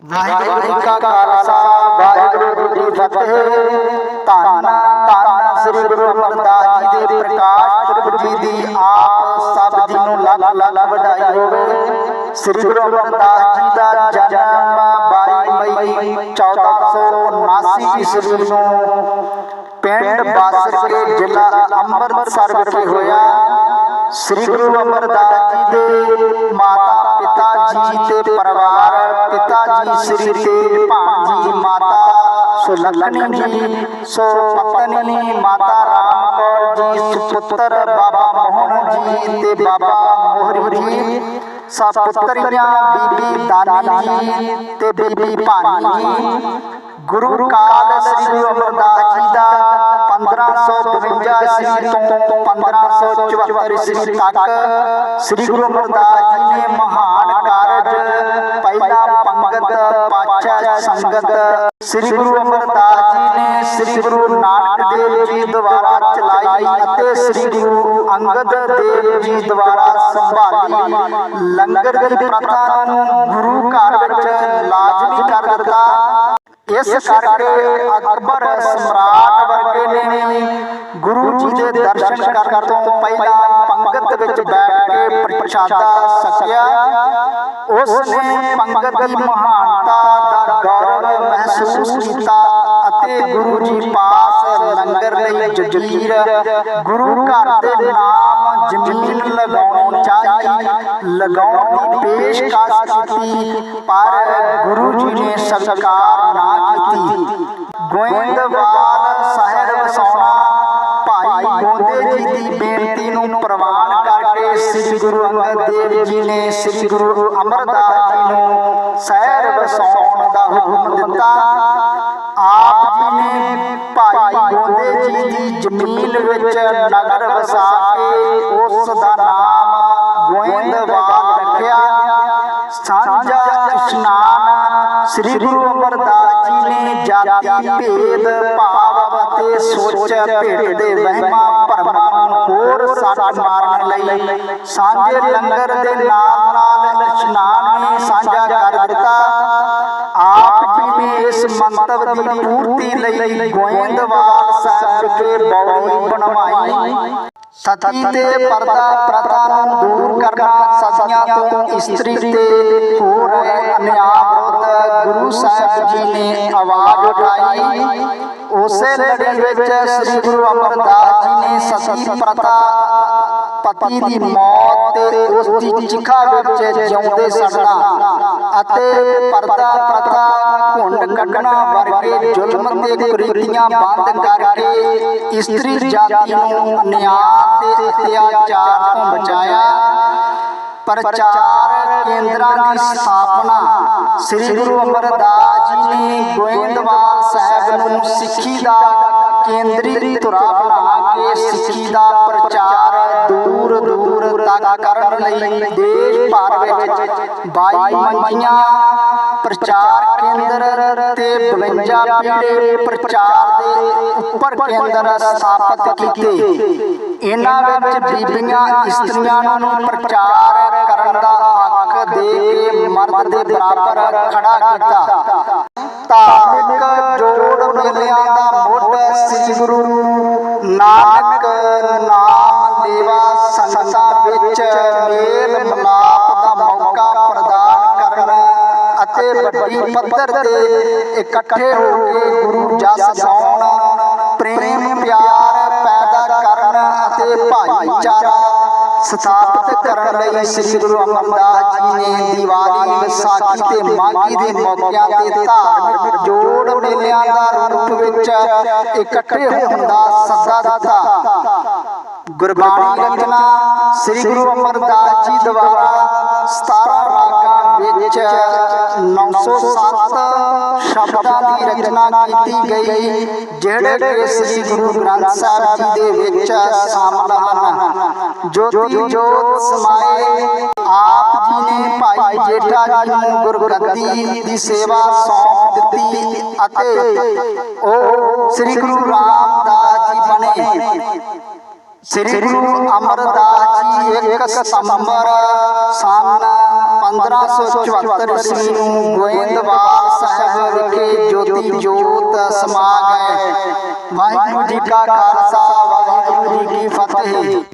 ਵਾਹਿਗੁਰੂ ਜੀ ਕਾ ਖਾਲਸਾ, ਵਾਹਿਗੁਰੂ ਜੀ ਕੀ ਫਤਿਹ। ਧੰਨ ਧੰਨ ਸ੍ਰੀ ਗੁਰੂ ਅਮਰਦਾਸ ਜੀ ਦੇ ਪ੍ਰਕਾਸ਼ ਪੁਰਬ ਜੀ ਦੀ ਆਪ ਸਭ ਜੀ ਨੂੰ ਲੱਖ ਲੱਖ ਵਧਾਈ ਹੋਵੇ। ਸ੍ਰੀ ਗੁਰੂ ਅਮਰਦਾਸ ਜੀ ਦਾ ਜਨਮ 22 ਮਈ 1479 ਈਸਵੀ ਨੂੰ ਪਿੰਡ ਬਾਸਰਕੇ ਜ਼ਿਲ੍ਹਾ ਅੰਮ੍ਰਿਤਸਰ ਵਿਖੇ ਹੋਇਆ। ਸ੍ਰੀ ਗੁਰੂ ਅਮਰਦਾਸ ਜੀ ਦੇ ਮਾਤਾ ਜੀ ਤੇ ਪਰਿਵਾਰ, ਪਿਤਾ ਜੀ, ਸ੍ਰੀ ਤੇਜ ਭਾਂਜੀ ਮਾਤਾ ਸੁਲਖਣੀ ਜੀ ਸੋ ਪਤਨੀ, ਮਾਤਾ ਰਾਮ ਕੌਰ ਜੀ, ਸੁਪੁੱਤਰ ਬਾਬਾ ਮੋਹਨ ਜੀ ਤੇ ਬਾਬਾ ਮੋਹਰੀ ਜੀ ਸਪੁੱਤਰੀਆਂ ਬੀਬੀ ਦਾਨੀ ਜੀ ਤੇ ਬੀਬੀ ਭਾਨੀ ਜੀ। ਗੁਰੂ ਕਾਲ ਸ੍ਰੀ ਗੁਰੂ ਅਮਰਦਾਸ ਜੀ ਦਾ 1552 ਈਸਵੀ ਤੋਂ 1574 ਈਸਵੀ ਤੱਕ ਸ੍ਰੀ ਗੁਰੂ ਅਮਰਦਾਸ ਜੀ ਨੇ ਮਹਾਨ ਪੰਗਤ ਪਾਛਾ ਸੰਗਤ। ਸ੍ਰੀ ਗੁਰੂ ਅਮਰਦਾਸ ਜੀ ਨੇ ਸ੍ਰੀ ਗੁਰੂ ਨਾਨਕ ਦੇਵ ਜੀ ਦੁਆਰਾ ਚਲਾਈ ਅਤੇ ਸ੍ਰੀ ਗੁਰੂ ਅੰਗਦ ਦੇਵ ਜੀ ਦੁਆਰਾ ਸੰਭਾਲੀ ਲੰਗਰ ਦੀ ਪ੍ਰਥਾ ਨੂੰ ਗੁਰੂ ਘਰ ਵਿੱਚ ਲਾਜ਼ਮੀ ਕਰ ਦਿੱਤਾ। ਇਸ ਕਰਕੇ ਅਕਬਰ ਸਮਰਾਟ ਵਰਗੇ ਨੇ ਗੁਰੂ ਜੀ ਦੇ ਦਰਸ਼ਨ ਕਰਨ ਤੋਂ ਪਹਿਲਾਂ ਪੰਗਤ ਵਿੱਚ ਬੈਠ ਕੇ ਪ੍ਰਸ਼ਾਦਾ ਸਕਿਆ। ਉਸ ਨੇ ਪੰਗਤ ਦੀ ਮਹਾਨਤਾ ਦਾ ਗੌਰਵ ਮਹਿਸੂਸ ਕੀਤਾ ਅਤੇ ਗੁਰੂ ਜੀ ਪਾਸ ਲੰਗਰ ਲਈ ਜਗੀਰ ਗੁਰੂ ਘਰ ਦੇ ਨਾਮ ਜ਼ਮੀਨ ਲਗਾਉਣੀ ਚਾਹੀ, ਲਗਾਉਣ ਦੀ ਪੇਸ਼ਕਸ਼ ਕੀਤੀ, ਪਰ ਗੁਰੂ ਜੀ ਨੇ ਸਵੀਕਾਰ ਨਾ ਕੀਤੀ। ਗੋਇੰਦਵਾਲ ਸ੍ਰੀ ਗੁਰੂ ਅੰਗਦ ਦੇਵ ਜੀ ਨੇ ਸ੍ਰੀ ਗੁਰੂ ਅਮਰਦਾਸ ਜੀ ਨੂੰ ਸ਼ਹਿਰ ਵਸਾਉਣ ਦਾ ਹੁਕਮ ਦਿੱਤਾ। ਆਪ ਜੀ ਨੇ ਭਾਈ ਗੋਂਦੇ ਜੀ ਦੀ ਜ਼ਮੀਨ ਵਿੱਚ ਨਗਰ ਵਸਾ ਕੇ ਉਸ ਦਾ ਨਾਮ ਗੋਇੰਦਵਾਲ ਰੱਖਿਆ। ਸਾਂਝਾ ਇਸ਼ਨਾਨ ਸ੍ਰੀ ਗੁਰੂ ਅਮਰਦਾਸ ਜੀ ਨੇ ਜਾਤੀ ਭੇਦ ਭਾਵ ਅਤੇ ਸੋਚ ਭੇਦ ਦੇ ਵਹਿਮਾਂ ਭਰਮਾਂ ਹੋਰ ਸੱਟ ਮਾਰਨ ਲਈ ਸਾਂਝੇ ਲੰਗਰ ਦੇ ਨਾਲ ਨਾਲ ਇਸ਼ਨਾਨ ਵੀ ਸਾਂਝਾ ਕਰ ਦਿੱਤਾ। ਆਪ ਜੀ ਨੇ ਇਸ ਮੰਤਵ ਦੀ ਪੂਰਤੀ ਲਈ ਗੋਇੰਦਵਾਲ ਸਾਹਿਬ ਵਿਖੇ ਬੌਲੀ ਬਣਵਾਈ। ਸਤੀ ਤੇ ਪਰਦਾ ਪ੍ਰਥਾ ਨੂੰ ਦੂਰ ਕਰਨਾ ਸਤੀਆਂ ਤੋਂ ਇਸਤਰੀ ਤੇ ਹੋ ਰਹੇ ਅਨਿਆਂ ਵਿਰੁੱਧ ਗੁਰੂ ਸਾਹਿਬ ਜੀ ਨੇ ਆਵਾਜ਼ ਉਠਾਈ। ਉਸੇ ਲੜੀ ਵਿੱਚ ਸ੍ਰੀ ਗੁਰੂ ਅਮਰਦਾਸ ਸਤੀ ਪ੍ਰਥਾ ਪਤੀ ਦੀ ਮੌਤ ਤੇ ਉਸ ਦੀ ਚਿਖਾ ਵਿੱਚ ਜਿਉਂਦੇ ਸੜਨਾ ਅਤੇ ਪਰਦਾ ਪ੍ਰਥਾ ਘੁੰਡ ਕੱਢਣਾ ਵਰਗੇ ਜ਼ੁਲਮ ਤੇ ਕੁਰੀਤੀਆਂ ਬੰਦ ਕਰਕੇ ਇਸਤਰੀ ਜਾਤੀ ਨੂੰ ਅਨਿਆਂ ਤੇ ਅਤਿਆਚਾਰ ਤੋਂ ਬਚਾਇਆ। ਪ੍ਰਚਾਰ ਕੇਂਦਰਾਂ ਦੀ ਸਥਾਪਨਾ। ਸ੍ਰੀ ਗੁਰੂ ਅਮਰਦਾਸ ਜੀ ਨੇ ਗੋਇੰਦਵਾਲ ਸਾਹਿਬ ਨੂੰ ਸਿੱਖੀ ਦਾ ਕੇਂਦਰੀ ਧੁਰਾ ਬਣਾ ਕੇ ਸਿੱਖੀ ਦਾ ਪ੍ਰਚਾਰ ਦੂਰ ਦੂਰ ਤੱਕ ਕਰਨ ਲਈ ਦੇਸ਼ ਭਰ ਵਿੱਚ 22 ਮੰਜੀਆਂ ਪ੍ਰਚਾਰ ਕੇਂਦਰ ਤੇ 52 ਪੀੜੇ ਪ੍ਰਚਾਰ ਦੇ ਉੱਪਰ ਕੇਂਦਰ ਸਥਾਪਿਤ ਕੀਤੇ। ਇਹਨਾਂ ਵਿੱਚ ਬੀਬੀਆਂ ਇਸਤਰੀਆਂ ਨੂੰ ਪ੍ਰਚਾਰ ਕਰਨ ਦਾ ਹੱਕ ਦੇ ਕੇ ਮਰਦ ਦੇ ਬਰਾਬਰ ਖੜਾ ਕੀਤਾ। ਧਾਰਮਿਕ ਜੋੜ ਮੇਲਿਆਂ ਦਾ ਮੁੱਢ ਸ੍ਰੀ ਗੁਰੂ ਨਾਨਕ ਨਾਮ ਦੇਵਾ ਸੰਗਤਾਂ ਵਿੱਚ ਮੇਲ ਮਿਲਾਪ ਦਾ ਮੌਕਾ ਪ੍ਰਦਾਨ ਕਰਨ ਅਤੇ ਵੱਡੀ ਪੱਧਰ ਤੇ ਇਕੱਠੇ ਹੋ ਕੇ ਗੁਰੂ ਜਸ ਗਾਉਣ, ਪ੍ਰੇਮ ਪਿਆਰ ਪੈਦਾ ਕਰਨ ਅਤੇ ਭਾਈਚਾਰਾ ਸਥਾਪਿਤ ਕਰਨ ਲਈ ਸ੍ਰੀ ਗੁਰੂ ਅਮਰਦਾਸ ਜੀ ਨੇ ਦੀਵਾਲੀ, ਵਿਸਾਖੀ ਤੇ ਮਾਘੀ ਦੇ ਮੌਕਿਆਂ ਤੇ ਧਾਰਮਿਕ ਜੋੜ ਮੇਲਿਆਂ ਦਾ ਰੂਪ ਵਿੱਚ ਇਕੱਠੇ ਹੁੰਦਾ ਗੁਰਬਾਣੀ ਰਚਨਾ ਸ੍ਰੀ ਗੁਰੂ ਅਮਰਦਾਸ ਜੀ ਦੁਆਰਾ 17 ਰਾਗਾਂ ਵਿੱਚ 907 ਸ਼ਬਦਾਂ ਦੀ ਰਚਨਾ ਕੀਤੀ ਗਈ ਜਿਹੜੇ ਕਿ ਸ੍ਰੀ ਗੁਰੂ ਗ੍ਰੰਥ ਸਾਹਿਬ ਜੀ ਦੇ ਵਿੱਚ ਸ਼ਾਮਲ ਹਨ। ਜੋਤੀ ਜੋਤ ਸਮਾਏ ਆਪ ਜੀ ਨੇ ਭਾਈ ਜੇਠਾ ਜੀ ਨੂੰ ਗੁਰਗੱਦੀ ਦੀ ਸੇਵਾ ਸੌਂਪ ਦਿੱਤੀ ਅਤੇ ਉਹ ਸ੍ਰੀ ਗੁਰੂ ਬਣੇ ਸ੍ਰੀ ਗੁਰੂ ਅਮਰਦਾਸ ਜੀ 1 ਸਤੰਬਰ ਸਨ 1574 ਈਸਵੀ ਨੂੰ ਗੋਇੰਦਵਾਲ ਸਾਹਿਬ ਵਿਖੇ ਜੋਤੀ ਜੋਤ ਸਮਾ ਗਏ ਵਾਹਿਗੁਰੂ ਜੀ ਕਾ ਖਾਲਸਾ ਵਾਹਿਗੁਰੂ ਜੀ ਕੀ ਫਤਿਹ।